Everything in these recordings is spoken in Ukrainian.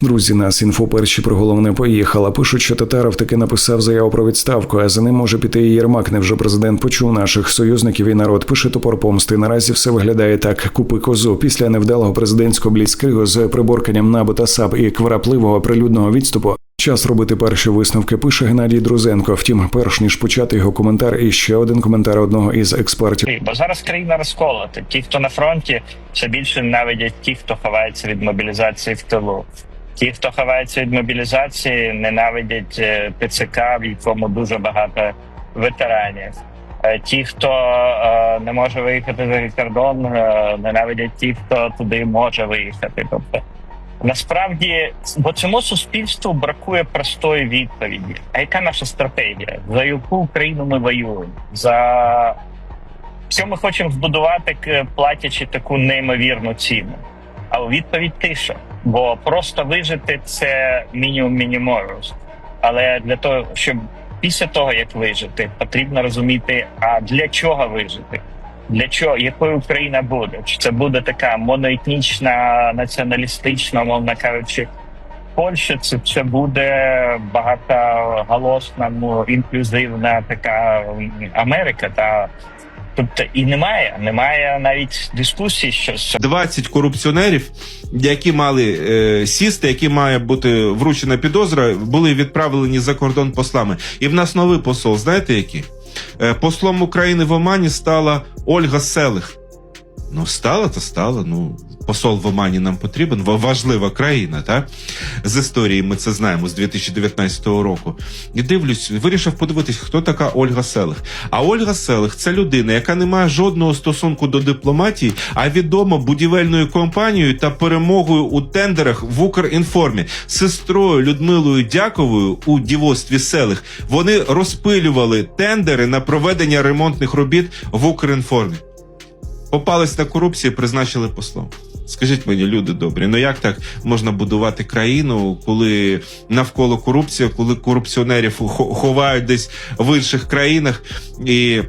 Друзі, нас інфо перші про головне поїхала. Пишуть, що Татаров таки написав заяву про відставку, а за ним може піти і Єрмак. Невже президент почув наших союзників і народ? Пише топор помсти. Наразі все виглядає так: купи козу після невдалого президентського бліцкригу з приборканням НАБУ та САП і квапливого прилюдного відступу. Час робити перші висновки. Пише Геннадій Друзенко. Втім, перш ніж почати його коментар, і ще один коментар одного із експертів. Бо зараз країна розколота. Ті, хто на фронті, все більше ненавидять ті, хто ховається від мобілізації в тилу. Ті, хто ховається від мобілізації, ненавидять е, ТЦК, в якому дуже багато ветеранів. Е, Ті, хто е, не може виїхати за кордон, ненавидять ті, хто туди може виїхати. Тобто насправді, бо цьому суспільству бракує простої відповіді. А яка наша стратегія? За яку Україну ми воюємо? За що ми хочемо збудувати, платячи таку неймовірну ціну? А у відповідь тиша. Бо просто вижити це мінімум мініморус. Але для того, щоб після того як вижити, потрібно розуміти, а для чого вижити? Для чого якою Україна буде? Чи це буде така моноетнічна, націоналістична, мовно кажучи, Польща? Це, це буде багатоголосна, ну, інклюзивна така Америка? Та тобто і немає, немає навіть дискусії, що що 20 корупціонерів, які мали е, сісти, які має бути вручена підозра, були відправлені за кордон послами. І в нас новий посол. Знаєте який? Е, послом України в Омані стала Ольга Селих. Ну, стала, то стала. Ну, посол в Омані нам потрібен. ва- Важлива країна, так? З історії ми це знаємо з 2019 року. І дивлюсь, вирішив подивитись, хто така Ольга Селих. А Ольга Селих це людина, яка не має жодного стосунку до дипломатії, а відома будівельною компанією та перемогою у тендерах в Укрінформі. Сестрою Людмилою Дяковою у дівоцтві Селих вони розпилювали тендери на проведення ремонтних робіт в Укрінформі. Попались на корупцію, призначили послом. Скажіть мені, люди добрі, ну як так можна будувати країну, коли навколо корупція, коли корупціонерів ховають десь в інших країнах, і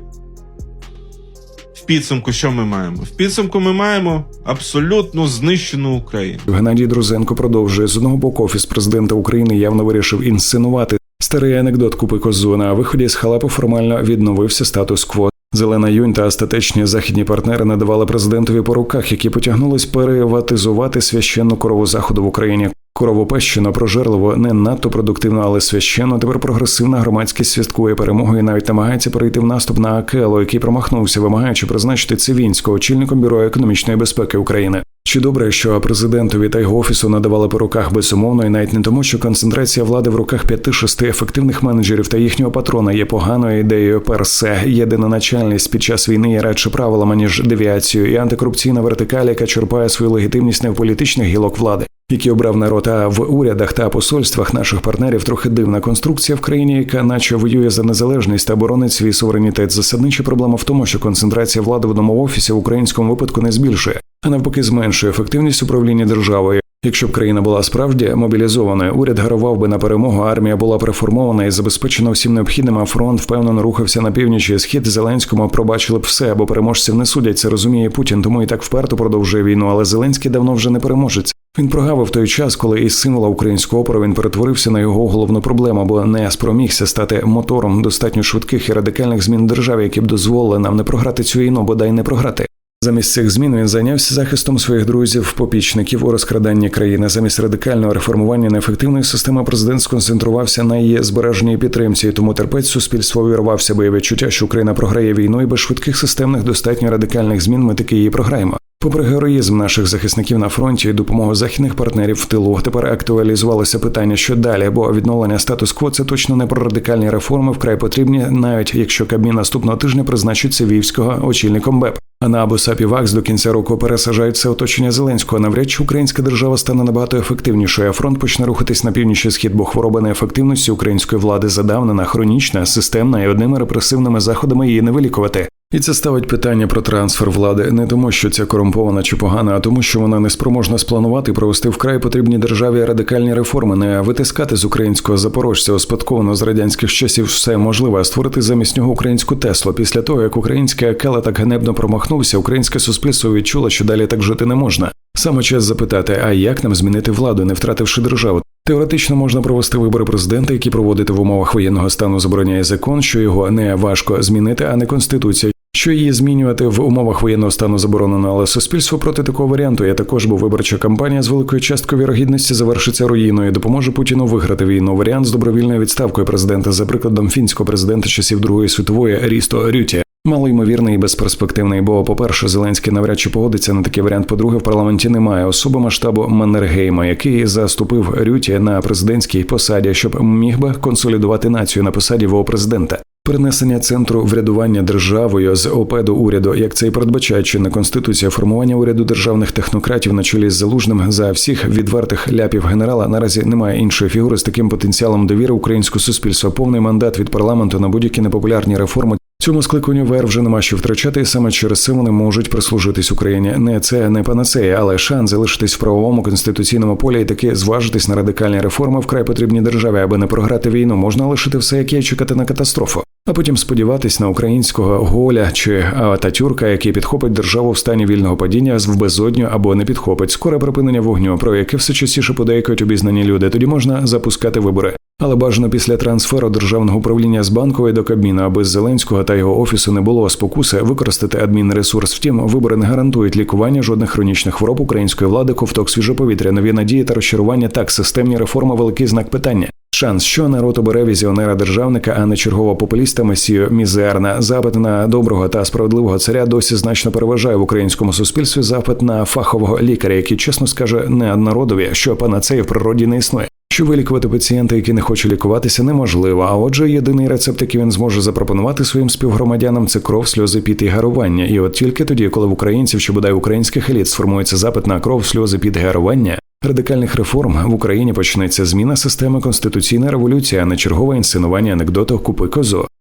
в підсумку що ми маємо? В підсумку ми маємо абсолютно знищену Україну. Геннадій Друзенко продовжує з одного боку офіс президента України явно вирішив інсценувати старий анекдот купи козу. На виході з халапу формально відновився статус-кво. Зелена юнь та остатечні західні партнери надавали президентові по руках, які потягнулись переватизувати священну корову заходу в Україні. Корову пещено прожерливо, не надто продуктивно, але священно. Тепер прогресивна громадськість святкує перемогу і навіть намагається перейти в наступ на Акело, який промахнувся, вимагаючи призначити Цивінського очільником бюро економічної безпеки України. Чи добре, що президентові та його офісу надавали по руках безумовно, і навіть не тому, що концентрація влади в руках п'яти-шести ефективних менеджерів та їхнього патрона є поганою ідеєю персе. Єдина начальність під час війни є радше правилами ніж девіацією, і антикорупційна вертикаль, яка черпає свою легітимність не в політичних гілок влади. Які обрав народ, а в урядах та посольствах наших партнерів трохи дивна конструкція в країні, яка наче воює за незалежність та боронить свій суверенітет. Засаднича проблема в тому, що концентрація влади в одному офісі в українському випадку не збільшує, а навпаки зменшує ефективність управління державою. Якщо б країна була справді мобілізованою, уряд гарував би на перемогу, армія була б реформована і забезпечена всім необхідним, а фронт впевнено рухався на північ і схід Зеленському пробачили б все, бо переможців не судять. Це розуміє Путін, тому і так вперто продовжує війну. Але Зеленський давно вже не переможець. Він прогавив той час, коли із символа українського опору він перетворився на його головну проблему, бо не спромігся стати мотором достатньо швидких і радикальних змін в державі, які б дозволили нам не програти цю війну, бодай не програти. Замість цих змін він зайнявся захистом своїх друзів, попічників у розкраданні країни. Замість радикального реформування неефективної системи президент сконцентрувався на її збереженні і підтримці. Тому терпець суспільства увірвався, бо відчуття, що Україна програє війну, і без швидких системних достатньо радикальних змін ми таки її програємо. Попри героїзм наших захисників на фронті і допомогу західних партнерів в тилу, тепер актуалізувалося питання, що далі, бо відновлення статус-кво це точно не про радикальні реформи, вкрай потрібні, навіть якщо Кабмін наступного тижня призначить Сивівського очільником БЕП. А на Абусапі Вакс до кінця року пересажають все оточення Зеленського. Навряд чи українська держава стане набагато ефективнішою. а Фронт почне рухатись на північний схід, бо хвороба неефективності української влади задавнена, хронічна, системна і одними репресивними заходами її не вилікувати. І це ставить питання про трансфер влади не тому, що ця корумпована чи погана, а тому, що вона не спроможна спланувати провести вкрай потрібні державі радикальні реформи, не витискати з українського запорожця, успадковано з радянських часів все можливе, а створити замість нього українську Теслу. Після того як український Акела так ганебно промахнувся, українське суспільство відчуло, що далі так жити не можна. Саме час запитати, а як нам змінити владу, не втративши державу? Теоретично можна провести вибори президента, які проводити в умовах воєнного стану забороняє закон, що його не важко змінити, а не конституція. Що її змінювати в умовах воєнного стану заборонено, але суспільство проти такого варіанту є також, бо виборча кампанія з великою часткою вірогідності завершиться руїною, допоможе Путіну виграти війну. Варіант з добровільною відставкою президента за прикладом фінського президента часів Другої світової Рісто Рюті. Малоймовірний і безперспективний, бо, по-перше, Зеленський навряд чи погодиться на такий варіант. По-друге, в парламенті немає особи масштабу Маннергейма, який заступив Рюті на президентській посаді, щоб міг би консолідувати націю на посаді його президента. Перенесення центру врядування державою з ОП до уряду, як це і передбачає чинна конституція, формування уряду державних технократів на чолі з залужним за всіх відвертих ляпів генерала наразі немає іншої фігури з таким потенціалом довіри українського суспільства. Повний мандат від парламенту на будь-які непопулярні реформи. Цьому скликанню ВР вже нема що втрачати, і саме через це вони можуть прислужитись Україні. Не це не панацея, але шанс залишитись в правовому конституційному полі і таки зважитись на радикальні реформи вкрай потрібні державі, аби не програти війну. Можна лишити все, як є, чекати на катастрофу. А потім сподіватись на українського голя чи Ататюрка, який підхопить державу в стані вільного падіння в безодню або не підхопить скоре припинення вогню, про яке все частіше подейкують обізнані люди. Тоді можна запускати вибори. Але бажано після трансферу державного управління з банкової до Кабміну, аби з Зеленського та його офісу не було спокуси використати адмінресурс. Втім, вибори не гарантують лікування жодних хронічних хвороб української влади, ковток свіжоповітря, нові надії та розчарування. Так, системні реформи великий знак питання. Шанс, що народ обере візіонера державника, а не чергового популіста месію мізерна. Запит на доброго та справедливого царя досі значно переважає в українському суспільстві запит на фахового лікаря, який чесно скаже не народові, що панацеї в природі не існує. Що вилікувати пацієнта, який не хоче лікуватися, неможливо. А отже, єдиний рецепт, який він зможе запропонувати своїм співгромадянам, це кров, сльози, піт і гарування. І от тільки тоді, коли в українців чи бодай українських еліт сформується запит на кров, сльози, піт гарування, радикальних реформ в Україні почнеться зміна системи конституційна революція, а не чергове інсценування анекдоту Купи козу.